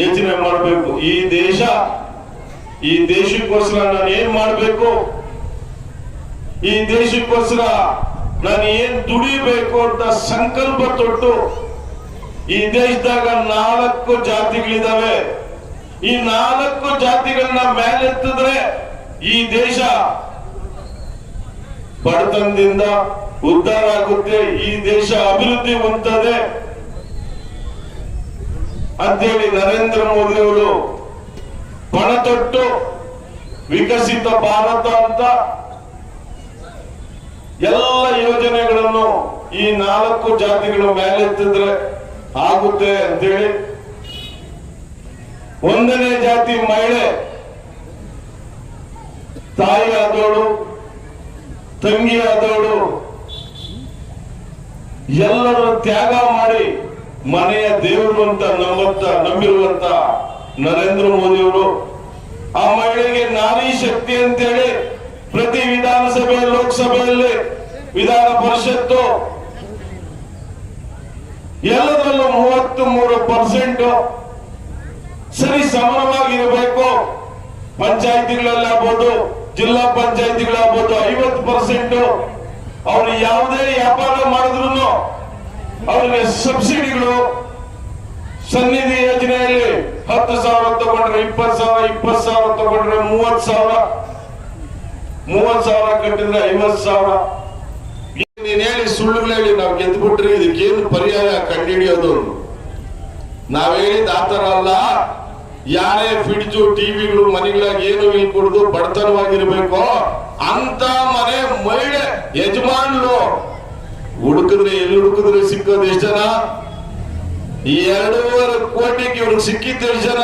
ಯೋಚನೆ ಮಾಡಬೇಕು. ಈ ದೇಶ, ಈ ದೇಶಕ್ಕೋಸ್ಕರ ನಾನು ಏನ್ ಮಾಡಬೇಕು? ಈ ದೇಶಕ್ಕೋಸ್ಕರ ನಾನು ಏನ್ ದುಡಿಬೇಕು ಅಂತ ಸಂಕಲ್ಪ ತೊಟ್ಟು ಈ ದೇಶದಾಗ ನಾಲ್ಕು ಜಾತಿಗಳಿದಾವೆ. ಈ ನಾಲ್ಕು ಜಾತಿಗಳನ್ನ ಮೇಲೆತ್ತಿದ್ರೆ ಈ ದೇಶ ಬಡತನದಿಂದ ಉದ್ಧಾರ ಆಗುತ್ತೆ, ಈ ದೇಶ ಅಭಿವೃದ್ಧಿ ಹೊಂದದೆ ಅಂತೇಳಿ ನರೇಂದ್ರ ಮೋದಿ ಅವರು ಪಣ ತೊಟ್ಟು ವಿಕಸಿತ ಭಾರತ ಅಂತ ಎಲ್ಲ ಯೋಜನೆಗಳನ್ನು ಈ ನಾಲ್ಕು ಜಾತಿಗಳು ಮೇಲೆತ್ತಿದ್ರೆ ಆಗುತ್ತೆ ಅಂತೇಳಿ. ಒಂದನೇ ಜಾತಿ ಮಹಿಳೆ, ತಾಯಿ ಆದವಳು, ತಂಗಿ ಆದವಳು, ಎಲ್ಲರೂ ತ್ಯಾಗ ಮಾಡಿ ಮನೆಯ ದೇವರು ಅಂತ ನಂಬಂತ ನಂಬಿರುವಂತ ನರೇಂದ್ರ ಮೋದಿಯವರು. ಆ ಮಹಿಳೆಗೆ ನಾರಿ ಶಕ್ತಿ ಅಂತೇಳಿ ಪ್ರತಿ ವಿಧಾನಸಭೆ, ಲೋಕಸಭೆಯಲ್ಲಿ ವಿಧಾನ ಪರಿಷತ್ತು ಎಲ್ಲದರಲ್ಲೂ ಮೂವತ್ತು ಮೂರು ಪರ್ಸೆಂಟ್ ಸರಿ ಸಮಾನವಾಗಿರಬೇಕು. ಪಂಚಾಯತಿಗಳಲ್ಲಾಗ್ಬೋದು, ಜಿಲ್ಲಾ ಪಂಚಾಯತಿಗಳಾಗ್ಬೋದು, ಐವತ್ತು ಪರ್ಸೆಂಟ್ ಅವರು ಯಾವುದೇ ವ್ಯಾಪಾರ ಮಾಡಿದ್ರು ಅವ್ರಿಗೆ ಸಬ್ಸಿಡಿಗಳು ಸನ್ನಿಧಿ ಯೋಜನೆಯಲ್ಲಿ ಹತ್ತು ಸಾವಿರ ತಗೊಂಡ್ರೆ ಇಪ್ಪತ್ತು ಸಾವಿರ ಇಪ್ಪತ್ತು ಸಾವಿರ ತಗೊಂಡ್ರೆ ಮೂವತ್ತು ಸಾವಿರ ಮೂವತ್ತು ಸಾವಿರ ಕಟ್ಟಿದ್ರೆ ಐವತ್ತು ಸಾವಿರ. ನೀನ್ ಹೇಳಿ ಸುಳ್ಳುಗಳು ಹೇಳಿ ನಾವು ಗೆದ್ಬಿಟ್ರೆ ಇದಕ್ಕೇನು ಪರ್ಯಾಯ ಕಂಡುಹಿಡಿಯೋದು? ನಾವ್ ಹೇಳಿದ ಆತರ ಅಲ್ಲ. ಯಾರೇ ಫ್ರಿಡ್ಜು ಟಿವಿಗಳು ಮನೆಗಳಾಗ ಏನು ಕುಡಿದು ಬಡತನವಾಗಿರ್ಬೇಕು ಅಂತ ಮನೆ ಮಹಿಳೆ ಯಜಮಾನ್ರು. ಹುಡುಕಿದ್ರೆ ಎಲ್ಲಿ ಹುಡುಕಿದ್ರೆ ಸಿಕ್ಕೋದು ಎಷ್ಟು ಜನ? ಎರಡೂವರೆ ಕೋಟಿಗೆ ಇವ್ರಿಗೆ ಸಿಕ್ಕಿದ್ದು ಎಷ್ಟು ಜನ?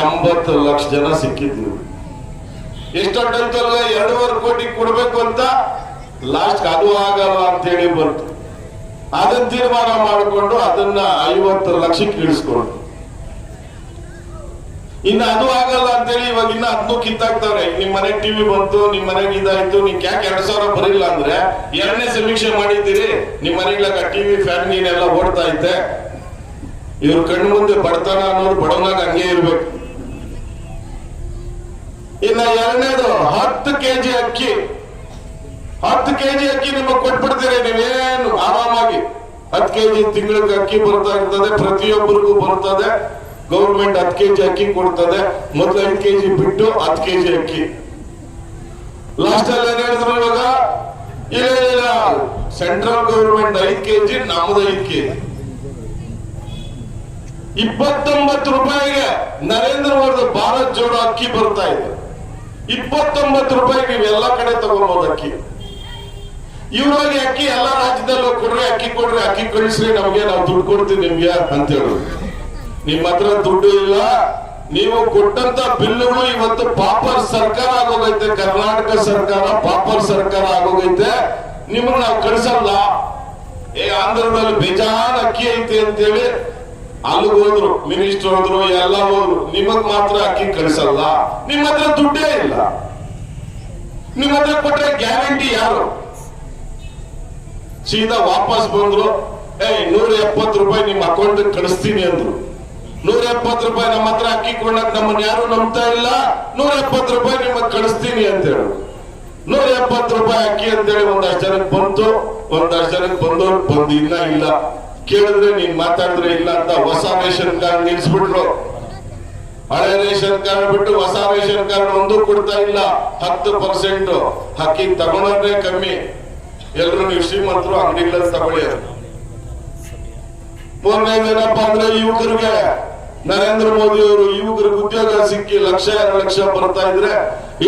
ಎಂಬತ್ತು ಲಕ್ಷ ಜನ ಸಿಕ್ಕಿದ್ರು. ಎಷ್ಟೊಟ್ಟಂತಲ್ಲ ಎರಡೂವರೆ ಕೋಟಿ ಕೊಡ್ಬೇಕು ಅಂತ? ಲಾಸ್ಟ್ ಅದು ಆಗಲ್ಲ ಅಂತ ಹೇಳಿ ಬಂತು. ಅದನ್ನ ತೀರ್ಮಾನ ಮಾಡಿಕೊಂಡು ಅದನ್ನ ಐವತ್ತು ಲಕ್ಷಕ್ಕೆ ಇಳಿಸ್ಕೊಂಡು. ಇನ್ನು ಅದು ಆಗಲ್ಲ ಅಂತೇಳಿ ಇವಾಗ ಇನ್ನ ಅದನ್ನು ಕಿತ್ತಾಕ್ತವ್ರೆ ನಿಮ್ ಮನೆಗ್ ಟಿವಿ ಬಂತು, ನಿಮ್ ಮನೆಗೆ ಇದಾಯ್ತು ನಿಮ್ ಯಾಕೆ ಎರಡ್ ಸಾವಿರ ಬರಿಲ್ಲ ಅಂದ್ರೆ ಎರಡನೇ ಸಮೀಕ್ಷೆ ಮಾಡಿದ್ದೀರಿ. ನಿಮ್ ಮನೆಗಳಾಗ ಟಿವಿ ಫ್ಯಾನ್ ನೀನೆಲ್ಲ ಓಡ್ತಾ ಐತೆ. ಇವ್ರ ಕಣ್ಣು ಮುಂದೆ ಬಡತನ ಅನ್ನೋದು ಬಡವನಾಗ ಹಂಗೆ ಇರ್ಬೇಕು. ಇನ್ನ ಎರಡನೇದು ಹತ್ತು ಕೆಜಿ ಅಕ್ಕಿ. ಹತ್ತು ಕೆಜಿ ಅಕ್ಕಿ ನಿಮಗೆ ಕೊಟ್ಬಿಡ್ತೀರಿ, ನೀವೇನು ಆರಾಮಾಗಿ ಹತ್ತು ಕೆಜಿ ತಿಂಗಳಿಗೆ ಅಕ್ಕಿ ಬರ್ತಾ ಇರ್ತದೆ, ಪ್ರತಿಯೊಬ್ಬರಿಗೂ ಬರ್ತದೆ. ಗೌರ್ಮೆಂಟ್ ಹತ್ತು ಕೆಜಿ ಅಕ್ಕಿ ಕೊಡ್ತದೆ, ಮೊದಲು ಐದು ಕೆಜಿ ಬಿಟ್ಟು ಹತ್ತು ಕೆಜಿ ಅಕ್ಕಿ. ಲಾಸ್ಟ್ ಅಲ್ಲಿ ಏನ್ ಇವಾಗ? ಇಲ್ಲ ಸೆಂಟ್ರಲ್ ಗೌರ್ಮೆಂಟ್ ಐದು ಕೆಜಿ, ನಮ್ದು ಐದು ಕೆಜಿ. ಇಪ್ಪತ್ತೊಂಬತ್ತು ರೂಪಾಯಿಗೆ ನರೇಂದ್ರ ಮೋದಿ ಭಾರತ್ ಜೋಡೋ ಅಕ್ಕಿ ಬರ್ತಾ ಇದೆ. ಇಪ್ಪತ್ತೊಂಬತ್ತು ರೂಪಾಯಿಗೆ ನೀವು ಎಲ್ಲ ಕಡೆ ತಗೊಳ್ಬೋದು ಅಕ್ಕಿ. ಇವ್ರಿಗೆ ಅಕ್ಕಿ ಎಲ್ಲ ರಾಜ್ಯದಲ್ಲೂ ಕೊಡ್ರಿ, ಅಕ್ಕಿ ಕೊಡ್ರಿ, ಅಕ್ಕಿ ಕಳಿಸ್ರಿ, ನಮ್ಗೆ ನಾವು ದುಡ್ಡು ಕೊಡ್ತೀವಿ ನಿಮ್ಗೆ ಅಂತ ಹೇಳುದು. ನಿಮ್ಮ ಹತ್ರ ದುಡ್ಡು ಇಲ್ಲ, ನೀವು ಕೊಟ್ಟಂತ ಬಿಲ್ಲುಗಳು ಇವತ್ತು ಪಾಪರ್ ಸರ್ಕಾರ ಆಗೋಗೈತೆ, ಕರ್ನಾಟಕ ಸರ್ಕಾರ ಪಾಪರ್ ಸರ್ಕಾರ ಆಗೋಗೈತೆ, ನಿಮ್ಗೆ ನಾವು ಕಳಿಸಲ್ಲ. ಏ, ಆಂಧ್ರದಲ್ಲಿ ಬೇಜಾನ್ ಅಕ್ಕಿ ಐತೆ ಅಂತೇಳಿ ಅಲ್ಲಿಗೆ ಹೋದ್ರು, ಮಿನಿಸ್ಟರ್ ಹೋದ್ರು, ಎಲ್ಲ ಹೋದ್ರು, ನಿಮಗ್ ಮಾತ್ರ ಅಕ್ಕಿ ಕಳಿಸಲ್ಲ. ನಿಮ್ಮ ಹತ್ರ ದುಡ್ಡೇ ಇಲ್ಲ. ನಿಮ್ಮ ಹತ್ರ ಕೊಟ್ಟರೆ ಗ್ಯಾರಂಟಿ ಯಾರು? ಸೀದಾ ವಾಪಸ್ ಬಂದ್ರು, ಏಯ್ ನೂರ ಎಪ್ಪತ್ತು ರೂಪಾಯಿ ನಿಮ್ಮ ಅಕೌಂಟ್ ಕಳಿಸ್ತೀನಿ ಅಂದ್ರು. ನೂರ ಎಪ್ಪತ್ತು ರೂಪಾಯಿ ನಮ್ಮ ಹತ್ರ ಅಕ್ಕಿ ಕೊಡಕ್ ನಮ್ಮನ್ನ ಯಾರು ನಂಬ್ತಾ ಇಲ್ಲ. ನೂರ ಎಪ್ಪತ್ತು ರೂಪಾಯಿ ನಿಮ್ಮ ಕಳಿಸ್ತೀನಿ ಅಂತ ಹೇಳು. ನೂರ ಎಪ್ಪತ್ತು ರೂಪಾಯಿ ಅಕ್ಕಿ ಅಂತೇಳಿ ಒಂದಷ್ಟು ಜನಕ್ಕೆ ಬಂತು. ಒಂದಷ್ಟು ಜನಕ್ಕೆ ಬಂದವ್ರು ಬಂದು ಇಲ್ಲ ಇಲ್ಲ. ಕೇಳಿದ್ರೆ ನೀನ್ ಮಾತಾಡಿದ್ರೆ ಇಲ್ಲ ಅಂತ ಹೊಸ ರೇಷನ್ ಕಾರ್ಡ್ ನಿಲ್ಸ್ಬಿಟ್ರು. ಹಳೆ ರೇಷನ್ ಕಾರ್ಡ್ ಬಿಟ್ಟು ಹೊಸ ರೇಷನ್ ಕಾರ್ಡ್ ಒಂದು ಕೊಡ್ತಾ ಇಲ್ಲ. ಹತ್ತು ಪರ್ಸೆಂಟ್. ಅಕ್ಕಿ ತಗೊಂಡ್ರೆ ಕಮ್ಮಿ. ಎಲ್ರು ನೀವು ಶ್ರೀಮಂತರು ಅಂಗಡಿಗಳಲ್ಲಿ ತಗೊಳ್ಳಿ ಅಂತ. ಮೂರನೇದು ಏನಪ್ಪ ಅಂದ್ರೆ ಯುವಕರಿಗೆ, ನರೇಂದ್ರ ಮೋದಿ ಅವರು ಯುವಕರಿಗೆ ಉದ್ಯೋಗ ಸಿಕ್ಕಿ ಲಕ್ಷ, ಎರಡು ಲಕ್ಷ ಬರ್ತಾ ಇದ್ರೆ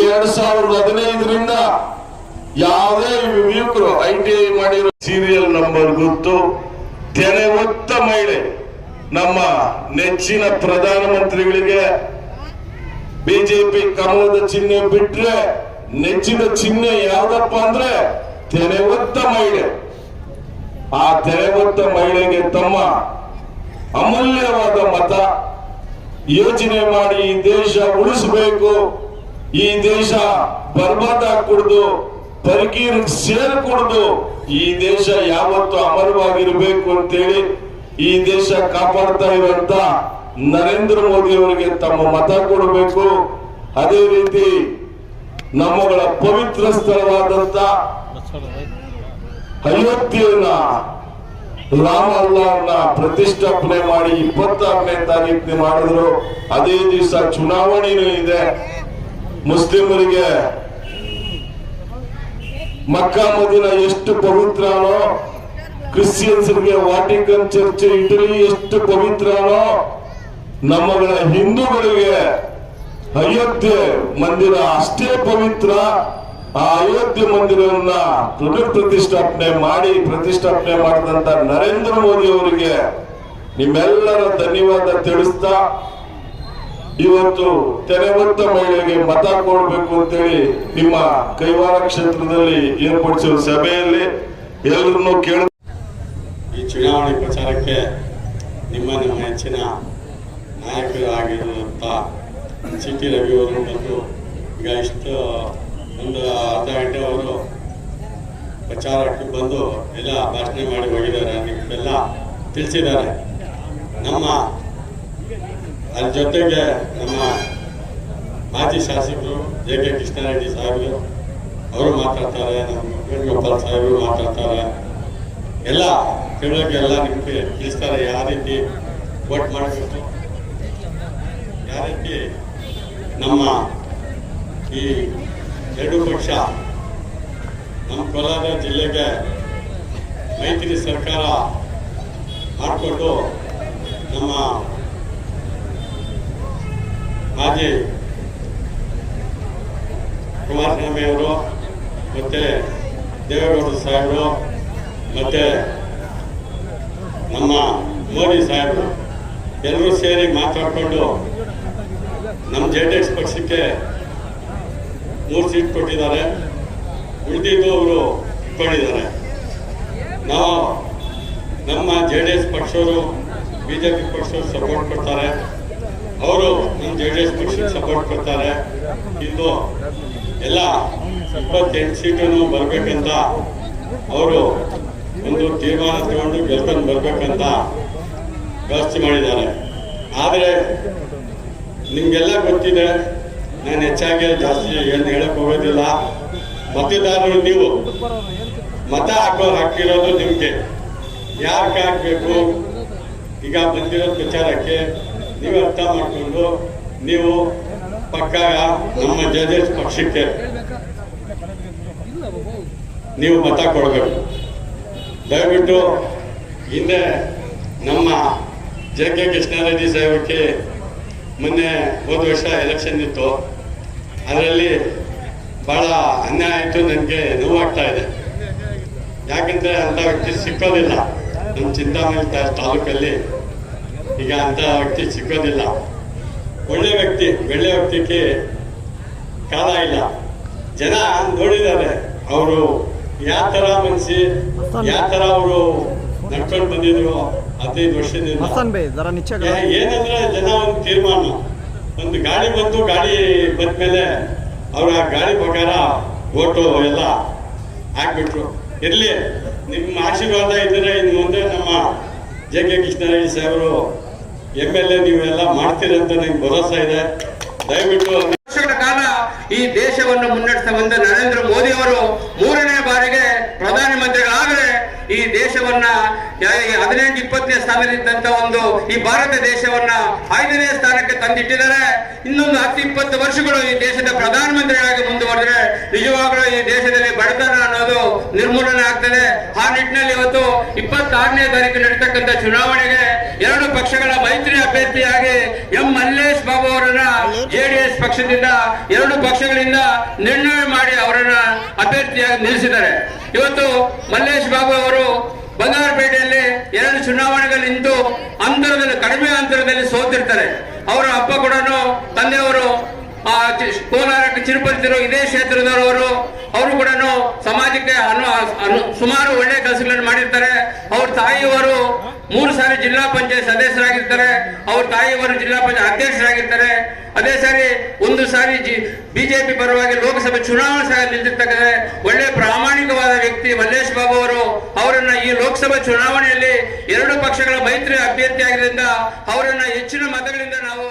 ಎರಡ್ ಸಾವಿರದ ಹದಿನೈದರಿಂದ ಯಾವುದೇ ಯುವಕರು ಐ ಟಿ ಐ ಮಾಡಿರೋ ಸೀರಿಯಲ್ ನಂಬರ್ ಗೊತ್ತು ತೆನೆ ಒತ್ತ ಮಹಿಳೆ, ನಮ್ಮ ನೆಚ್ಚಿನ ಪ್ರಧಾನಮಂತ್ರಿಗಳಿಗೆ ಬಿಜೆಪಿ ಕಮಲದ ಚಿಹ್ನೆ ಬಿಟ್ರೆ ನೆಚ್ಚಿನ ಚಿಹ್ನೆ ಯಾವ್ದಪ್ಪ ಅಂದ್ರೆ ತೆನೆ ಹೊತ್ತ ಮಹಿಳೆ. ಆ ತೆರೆ ಹೊತ್ತ ಮಹಿಳೆಗೆ ತಮ್ಮ ಅಮೂಲ್ಯವಾದ ಮತ ಯೋಚನೆ ಮಾಡಿ ಈ ದೇಶ ಉಳಿಸಬೇಕು. ಈ ದೇಶ ಬರ್ಬಾದ ಕುಡಿದು ಪರಿಕೀರ್ ಸೇರ್ಕೊಡ್ದು ಈ ದೇಶ ಯಾವತ್ತು ಅಮರವಾಗಿರ್ಬೇಕು ಅಂತೇಳಿ ಈ ದೇಶ ಕಾಪಾಡ್ತಾ ಇರುವಂತ ನರೇಂದ್ರ ಮೋದಿ ಅವರಿಗೆ ತಮ್ಮ ಮತ ಕೊಡಬೇಕು. ಅದೇ ರೀತಿ ನಮ್ಮಗಳ ಪವಿತ್ರ ಸ್ಥಳವಾದಂತ ಅಯೋಧ್ಯೆಯನ್ನ ರಾಮ ಅಲ್ಲಾಹ್ನ ಪ್ರತಿಷ್ಠಾಪನೆ ಮಾಡಿ ಇಪ್ಪತ್ತಾರನೇ ತಾರೀಕು ಮಾಡಿದ್ರು. ಅದೇ ದಿವಸ ಚುನಾವಣೆನೂ ಇದೆ. ಮುಸ್ಲಿಮರಿಗೆ ಮಕ್ಕಾ ಮದಿನ ಎಷ್ಟು ಪವಿತ್ರನೋ, ಕ್ರಿಶ್ಚಿಯನ್ಸರಿಗೆ ವಾಟಿಕನ್ ಚರ್ಚ್ ಇಟಲಿ ಎಷ್ಟು ಪವಿತ್ರನೋ, ನಮ್ಮಗಳ ಹಿಂದೂಗಳಿಗೆ ಅಯೋಧ್ಯೆ ಮಂದಿರ ಅಷ್ಟೇ ಪವಿತ್ರ. ಆ ಅಯೋಧ್ಯೆ ಮಂದಿರವನ್ನ ಪುನರ್ ಪ್ರತಿಷ್ಠಾಪನೆ ಮಾಡಿ ಪ್ರತಿಷ್ಠಾಪನೆ ಮಾಡಿದಂತ ನರೇಂದ್ರ ಮೋದಿ ಅವರಿಗೆ ನಿಮ್ಮೆಲ್ಲರ ಧನ್ಯವಾದ ತಿಳಿಸ್ತಾ ಇವತ್ತು ತೆರೆವತ್ತ ಮಹಿಳೆಗೆ ಮತ ಕೊಡಬೇಕು ಅಂತೇಳಿ ನಿಮ್ಮ ಕೈವಾರ ಕ್ಷೇತ್ರದಲ್ಲಿ ಏರ್ಪಡಿಸಿದ ಸಭೆಯಲ್ಲಿ ಎಲ್ಲರನ್ನೂ ಕೇಳ
ಈ ಚುನಾವಣೆ ಪ್ರಚಾರಕ್ಕೆ ನಿಮ್ಮ ನಿಮ್ಮ ಹೆಚ್ಚಿನ ನಾಯಕರಾಗಿರುವಂತ ಸಿ ಟಿ ರವಿ ಅವರು ಬಂದು ಈಗ ಇಷ್ಟು ಒಂದು ಅರ್ಧ ಗಂಟೆ ಅವರು ಪ್ರಚಾರಕ್ಕೆ ಬಂದು ಎಲ್ಲ ಭಾಷಣ ಮಾಡಿ ಹೋಗಿದ್ದಾರೆ. ನಿಮಗೆಲ್ಲ ತಿಳಿಸಿದ್ದಾರೆ. ನಮ್ಮ ಅದ್ರ ಜೊತೆಗೆ ನಮ್ಮ ಮಾಜಿ ಶಾಸಕರು ಜೆ ಕೆ ಕೃಷ್ಣಾರೆಡ್ಡಿ ಸಾಹೇಬರು, ಅವರು ಮಾತಾಡ್ತಾರೆ. ನಮ್ಮ ವೇಣುಗೋಪಾಲ್ ಸಾಹೇಬರು ಮಾತಾಡ್ತಾರೆ. ಎಲ್ಲ ಕೇಳೋಕೆ ಎಲ್ಲ ನಿಮಗೆ ತಿಳಿಸ್ತಾರೆ. ಯಾವ ರೀತಿ ವೋಟ್ ಮಾಡಬೇಕು? ಯಾವ ರೀತಿ ನಮ್ಮ ಈ ಎರಡು ಪಕ್ಷ ನಮ್ಮ ಕೋಲಾರ ಜಿಲ್ಲೆಗೆ ಮೈತ್ರಿ ಸರ್ಕಾರ ಮಾಡಿಕೊಂಡು ನಮ್ಮ ಮಾಜಿ ಕುಮಾರಸ್ವಾಮಿ ಅವರು, ಮತ್ತು ದೇವೇಗೌಡ ಸಾಹೇಬರು, ಮತ್ತು ನಮ್ಮ ಮೋದಿ ಸಾಹೇಬರು, ಎಲ್ಲರೂ ಸೇರಿ ಮಾತಾಡಿಕೊಂಡು ನಮ್ಮ ಜೆ ಡಿ ಎಸ್ ಪಕ್ಷಕ್ಕೆ ಮೂರು ಸೀಟ್ ಕೊಟ್ಟಿದ್ದಾರೆ. ಉಳಿದಿದ್ದು ಅವರು ಇಟ್ಕೊಂಡಿದ್ದಾರೆ. ನಾವು ನಮ್ಮ ಜೆ ಡಿ ಎಸ್ ಪಕ್ಷವರು ಬಿ ಜೆ ಪಿ ಪಕ್ಷವರು ಸಪೋರ್ಟ್ ಕೊಡ್ತಾರೆ. ಅವರು ನಮ್ಮ ಜೆ ಡಿ ಎಸ್ ಪಕ್ಷಕ್ಕೆ ಸಪೋರ್ಟ್ ಕೊಡ್ತಾರೆ. ಇದು ಎಲ್ಲ ಇಪ್ಪತ್ತೆಂಟು ಸೀಟನ್ನು ಬರಬೇಕಂತ ಅವರು ಒಂದು ತೀರ್ಮಾನ ತಗೊಂಡು ಗೆಲ್ಕೊಂಡು ಬರಬೇಕಂತ ವ್ಯವಸ್ಥೆ ಮಾಡಿದ್ದಾರೆ. ಆದರೆ ನಿಮಗೆಲ್ಲ ಗೊತ್ತಿದೆ ನಾನು ಹೆಚ್ಚಾಗಿ ಜಾಸ್ತಿ ಏನು ಹೇಳಕ್ ಹೋಗೋದಿಲ್ಲ. ಮತದಾರರು ನೀವು ಮತ ಹಾಕೋ ಹಾಕಿರೋದು ನಿಮಗೆ. ಯಾಕೆ ಹಾಕಬೇಕು? ಈಗ ಬಂದಿರೋ ವಿಚಾರಕ್ಕೆ ನೀವು ಅರ್ಥ ಮಾಡಿಕೊಂಡು ನೀವು ಪಕ್ಕ ನಮ್ಮ ಜೆ ಪಕ್ಷಕ್ಕೆ ನೀವು ಮತ ಕೊಡಬೇಕು. ದಯವಿಟ್ಟು ಹಿಂದೆ ನಮ್ಮ ಜೆ ಕೆ ಕೃಷ್ಣಾರೆಡ್ಡಿ ಸಾಹೇಬಕ್ಕೆ ಮೊನ್ನೆ ಹೋದ ವರ್ಷ ಎಲೆಕ್ಷನ್ ಇತ್ತು. ಅದರಲ್ಲಿ ಬಹಳ ಅನ್ಯಾಯ ಆಯಿತು ನನಗೆ ನೋವಾಗ್ತಾ ಇದೆ. ಯಾಕಂದರೆ ಅಂಥ ವ್ಯಕ್ತಿ ಸಿಕ್ಕೋದಿಲ್ಲ. ನಮ್ಮ ಚಿಂತಾಮಣಿ ತಾಲೂಕಲ್ಲಿ ಈಗ ಅಂಥ ವ್ಯಕ್ತಿ ಸಿಕ್ಕೋದಿಲ್ಲ. ಒಳ್ಳೆ ವ್ಯಕ್ತಿ ಒಳ್ಳೆ ವ್ಯಕ್ತಿಗೆ ಕಾಲ ಇಲ್ಲ. ಜನ ನೋಡಿದ್ದಾರೆ ಅವರು ಯಾವ ಥರ ಮನಸ್ಸಿ ಯಾವ ಥರ ಅವರು ನಡ್ಕೊಂಡು ಬಂದಿದ್ರು ಹದಿನೈದು ವರ್ಷದಿಂದ. ಏನಂದ್ರೆ ಜನ ಒಂದು ತೀರ್ಮಾನ. ಒಂದು ಗಾಡಿ ಬಂತು, ಗಾಡಿ ಬಂದ್ಮೇಲೆ ಅವ್ರ ಆ ಗಾಡಿ ಪ್ರಕಾರ ಓಟು ಎಲ್ಲ ಹಾಕ್ಬಿಟ್ರು. ಇರ್ಲಿ, ನಿಮ್ಮ ಆಶೀರ್ವಾದ ಇದ್ರೆ ಇನ್ನು ಮುಂದೆ ನಮ್ಮ ಜೆ ಕೆ ಕೃಷ್ಣರಾಜ ಸಾಹೇಬರು ಎಂ ಎಲ್ ಎ ನೀವೆಲ್ಲ ಮಾಡ್ತೀರಂತ ನಂಗೆ ಭರೋಸಾ ಇದೆ. ದಯವಿಟ್ಟು
ವರ್ಷಗಳ ಕಾಲ ಈ ದೇಶವನ್ನು ಮುನ್ನಡೆಸ್ತಾ ಬಂದ ನರೇಂದ್ರ ಮೋದಿ ಅವರು ಮೂರನೇ ಬಾರಿಗೆ ಪ್ರಧಾನಮಂತ್ರಿಗಳಾಗಲೇ ಈ ದೇಶವನ್ನ ಹದಿನೆಂಟು, ಇಪ್ಪತ್ತನೇ ಸ್ಥಾನದಲ್ಲಿದ್ದಂತ ಒಂದು ಈ ಭಾರತ ದೇಶವನ್ನ ಐದನೇ ಸ್ಥಾನಕ್ಕೆ ತಂದಿಟ್ಟಿದ್ದಾರೆ. ಇನ್ನೊಂದು ಹತ್ತು, ಇಪ್ಪತ್ತು ವರ್ಷಗಳು ಈ ದೇಶದ ಪ್ರಧಾನಮಂತ್ರಿಗಳಾಗಿ ಮುಂದುವರೆದ್ರೆ ನಿಜವಾಗ್ಲೂ ಈ ದೇಶದಲ್ಲಿ ಬಡತನ ಅನ್ನೋದು ನಿರ್ಮೂಲನೆ ಆಗ್ತದೆ. ಆ ನಿಟ್ಟಿನಲ್ಲಿ ಇವತ್ತು ಇಪ್ಪತ್ತಾರನೇ ತಾರೀಕು ನಡೀತಕ್ಕಂಥ ಚುನಾವಣೆಗೆ ಎರಡು ಪಕ್ಷಗಳ ಮೈತ್ರಿ ಅಭ್ಯರ್ಥಿಯಾಗಿ ಎಂ ಮಲ್ಲೇಶ್ ಬಾಬು ಅವರನ್ನ ಜೆಡಿಎಸ್ ಪಕ್ಷದಿಂದ ಎರಡು ಪಕ್ಷಗಳಿಂದ ನಿರ್ಣಯ ಮಾಡಿ ಅವರನ್ನ ಅಭ್ಯರ್ಥಿಯಾಗಿ ನಿಲ್ಲಿಸಿದ್ದಾರೆ. ಇವತ್ತು ಮಲ್ಲೇಶ್ ಬಾಬು ಅವರು ಬಂಗಾರಪೇಟೆಯಲ್ಲಿ ಎರಡು ಚುನಾವಣೆಗಳು ನಿಂತು ಅಂತರದಲ್ಲಿ ಕಡಿಮೆ ಅಂತರದಲ್ಲಿ ಸೋತಿರ್ತಾರೆ. ಅವರ ಅಪ್ಪ ಕೂಡ ತಂದೆಯವರು ಆ ಕೋಲಾರ ಚಿರುಪತಿರು ಇದೇ ಕ್ಷೇತ್ರದವರು, ಅವರು ಕೂಡ ಸಮಾಜಕ್ಕೆ ಅನು ಸುಮಾರು ಒಳ್ಳೆ ಕೆಲಸಗಳನ್ನು ಮಾಡಿರ್ತಾರೆ. ಅವ್ರ ತಾಯಿಯವರು ಮೂರು ಸಾರಿ ಜಿಲ್ಲಾ ಪಂಚಾಯತ್ ಸದಸ್ಯರಾಗಿರ್ತಾರೆ. ಅವ್ರ ತಾಯಿಯವರು ಜಿಲ್ಲಾ ಪಂಚಾಯತ್ ಅಧ್ಯಕ್ಷರಾಗಿರ್ತಾರೆ. ಅದೇ ಸಾರಿ ಒಂದು ಸಾರಿ ಬಿಜೆಪಿ ಪರವಾಗಿ ಲೋಕಸಭೆ ಚುನಾವಣೆ ಸಹ ನಿಂತಿರ್ತಕ್ಕಂಥ ಒಳ್ಳೆ ಪ್ರಾಮಾಣಿಕವಾದ ವ್ಯಕ್ತಿ ಮಲ್ಲೇಶ್ ಬಾಬು ಅವರು, ಅವರನ್ನ ಈ ಲೋಕಸಭಾ ಚುನಾವಣೆಯಲ್ಲಿ ಎರಡು ಪಕ್ಷಗಳ ಮೈತ್ರಿ ಅಭ್ಯರ್ಥಿಯಾಗಿದ್ದರಿಂದ ಅವರನ್ನ ಹೆಚ್ಚಿನ ಮತಗಳಿಂದ ನಾವು